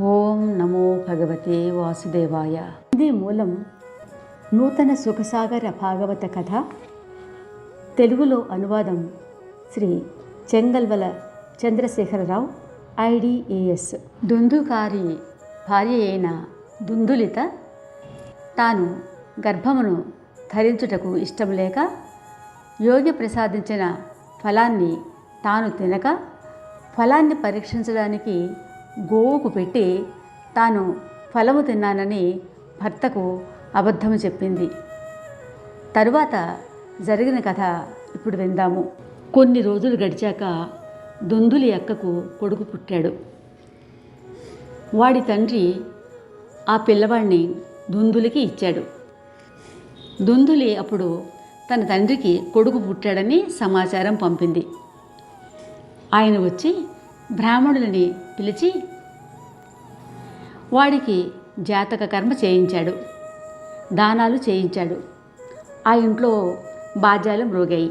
ఓం నమో భగవతే వాసుదేవాయ. ఇది మూలం నూతన సుఖసాగర భాగవత కథ. తెలుగులో అనువాదం శ్రీ చెంగల్వల చంద్రశేఖరరావు ఐడిఏఎస్ దుందుకారి భార్య అయిన దుందులిత తాను గర్భమును ధరించుటకు ఇష్టం లేక యోగి ప్రసాదించిన ఫలాన్ని తాను తినక ఫలాన్ని పరీక్షించడానికి గోవుకు పెట్టి తాను ఫలము తిన్నానని భర్తకు అబద్ధము చెప్పింది. తరువాత జరిగిన కథ ఇప్పుడు విందాము. కొన్ని రోజులు గడిచాక దుందులి అక్కకు కొడుకు పుట్టాడు. వాడి తండ్రి ఆ పిల్లవాడిని దుందులికి ఇచ్చాడు. దుందులి అప్పుడు తన తండ్రికి కొడుకు పుట్టాడని సమాచారం పంపింది. ఆయన వచ్చి బ్రాహ్మణుడిని పిలిచి వాడికి జాతక కర్మ చేయించాడు దానాలు చేయించాడు. ఆ ఇంట్లో బాజాలు మ్రోగాయి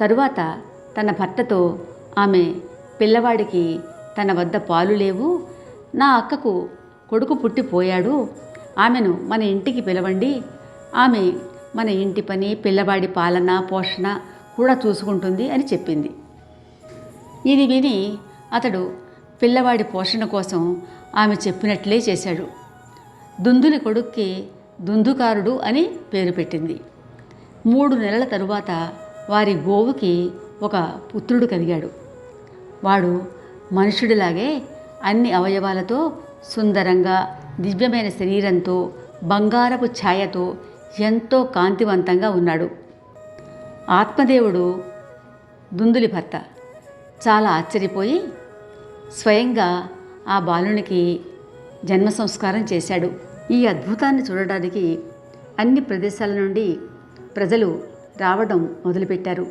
తరువాత తన భర్తతో ఆమె పిల్లవాడికి తన వద్ద పాలు లేవు నా అక్కకు కొడుకు పుట్టిపోయాడు ఆమెను మన ఇంటికి పిలవండి. ఆమె మన ఇంటి పని పిల్లవాడి పాలన పోషణ కూడా చూసుకుంటుంది అని చెప్పింది. ఇది విని అతడు పిల్లవాడి పోషణ కోసం ఆమె చెప్పినట్లే చేశాడు. దుందులి కొడుక్కి దుందుకారుడు అని పేరు పెట్టింది. మూడు నెలల తరువాత వారి గోవుకి ఒక పుత్రుడు కలిగాడు. వాడు మనుషుడిలాగే అన్ని అవయవాలతో సుందరంగా దివ్యమైన శరీరంతో బంగారపు ఛాయతో ఎంతో కాంతివంతంగా ఉన్నాడు. ఆత్మదేవుడు దుందులి భర్త. చాలా ఆశ్చర్యపోయి స్వయంగా ఆ బాలునికి జన్మ సంస్కారం చేశాడు. ఈ అద్భుతాన్ని చూడడానికి అన్ని ప్రదేశాల నుండి ప్రజలు రావడం మొదలుపెట్టారు.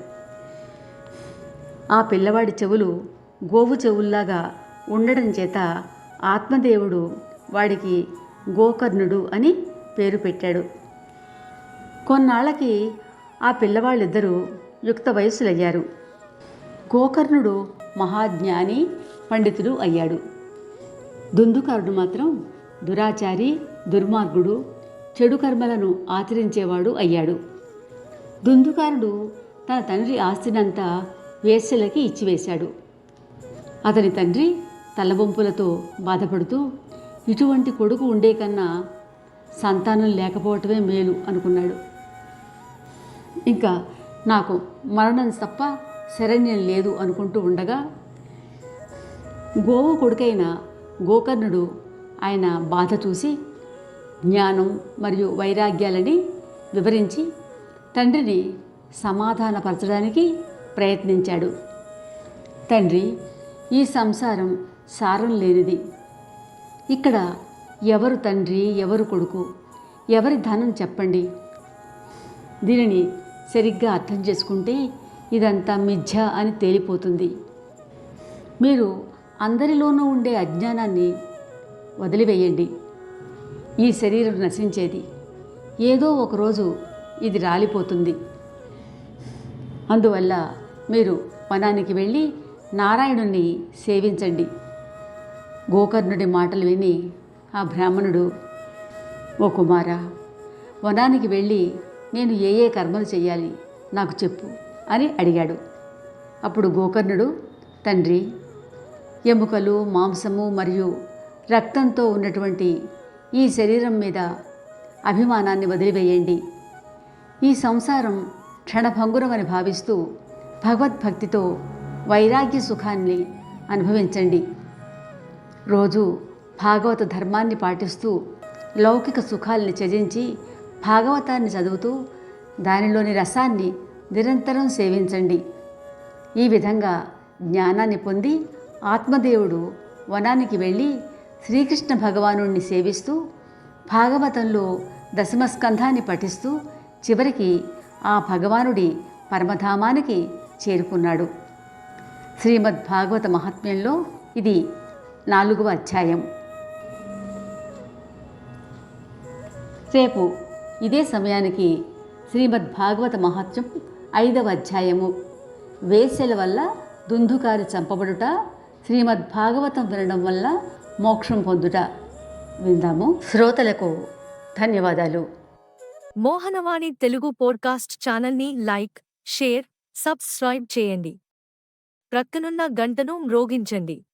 ఆ పిల్లవాడి చెవులు గోవు చెవుల్లాగా ఉండడం చేత ఆత్మదేవుడు వాడికి గోకర్ణుడు అని పేరు పెట్టాడు. కొన్నాళ్ళకి ఆ పిల్లవాళ్ళిద్దరూ యుక్త వయస్సులయ్యారు. గోకర్ణుడు మహాజ్ఞాని పండితుడు అయ్యాడు. దుందుకారుడు మాత్రం దురాచారి దుర్మార్గుడు చెడు కర్మలను ఆచరించేవాడు అయ్యాడు. దుందుకారుడు తన తండ్రి ఆస్తినంతా వేశ్యలకి ఇచ్చివేశాడు. అతని తండ్రి తలబొంపులతో బాధపడుతూ ఇటువంటి కొడుకు ఉండే కన్నా సంతానం లేకపోవటమే మేలు అనుకున్నాడు. ఇంకా నాకు మరణం తప్ప శరణ్యం లేదు అనుకుంటూ ఉండగా గోవు కొడుకైన గోకర్ణుడు ఆయన బాధ చూసి జ్ఞానం మరియు వైరాగ్యాలని వివరించి తండ్రిని సమాధానపరచడానికి ప్రయత్నించాడు. తండ్రి ఈ సంసారం సారం లేనిది. ఇక్కడ ఎవరు తండ్రి ఎవరు కొడుకు ఎవరి ధనం చెప్పండి. దీనిని సరిగ్గా అర్థం చేసుకుంటే ఇదంతా మిథ్య అని తేలిపోతుంది. మీరు అందరిలోనూ ఉండే అజ్ఞానాన్ని వదిలివేయండి. ఈ శరీరం నశించేది. ఏదో ఒకరోజు ఇది రాలిపోతుంది. అందువల్ల మీరు వనానికి వెళ్ళి నారాయణుణ్ణి సేవించండి. గోకర్ణుడి మాటలు విని ఆ బ్రాహ్మణుడు ఓ కుమారా వనానికి వెళ్ళి నేను ఏ ఏ కర్మలు చేయాలి? నాకు చెప్పు. అని అడిగాడు. అప్పుడు గోకర్ణుడు తండ్రి ఎముకలు మాంసము మరియు రక్తంతో ఉన్నటువంటి ఈ శరీరం మీద అభిమానాన్ని వదిలివేయండి. ఈ సంసారం క్షణభంగురమని భావిస్తూ భగవద్భక్తితో వైరాగ్య సుఖాన్ని అనుభవించండి. రోజు భాగవత ధర్మాన్ని పాటిస్తూ లౌకిక సుఖాల్ని త్యజించి భాగవతాన్ని చదువుతూ దానిలోని రసాన్ని నిరంతరం సేవించండి. ఈ విధంగా జ్ఞానాన్ని పొంది ఆత్మదేవుడు వనానికి వెళ్ళి శ్రీకృష్ణ భగవాను సేవిస్తూ భాగవతంలో దశమస్కంధాన్ని పఠిస్తూ చివరికి ఆ భగవానుడి పరమధామానికి చేరుకున్నాడు. శ్రీమద్ భాగవత మహాత్మ్యంలో ఇది నాలుగవ అధ్యాయం. రేపు ఇదే సమయానికి శ్రీమద్ భాగవత మహాత్మ్యం ఐదవ అధ్యాయము. వేసెల వల్ల దుందుకారి చంపబడుట శ్రీమద్ భాగవతం వినడం వల్ల మోక్షం పొందుట. విందాము. శ్రోతలకు ధన్యవాదాలు. మోహనవాణి తెలుగు పోడ్కాస్ట్ ఛానల్ని లైక్ షేర్ సబ్స్క్రైబ్ చేయండి. ప్రక్కనున్న గంటను మ్రోగించండి.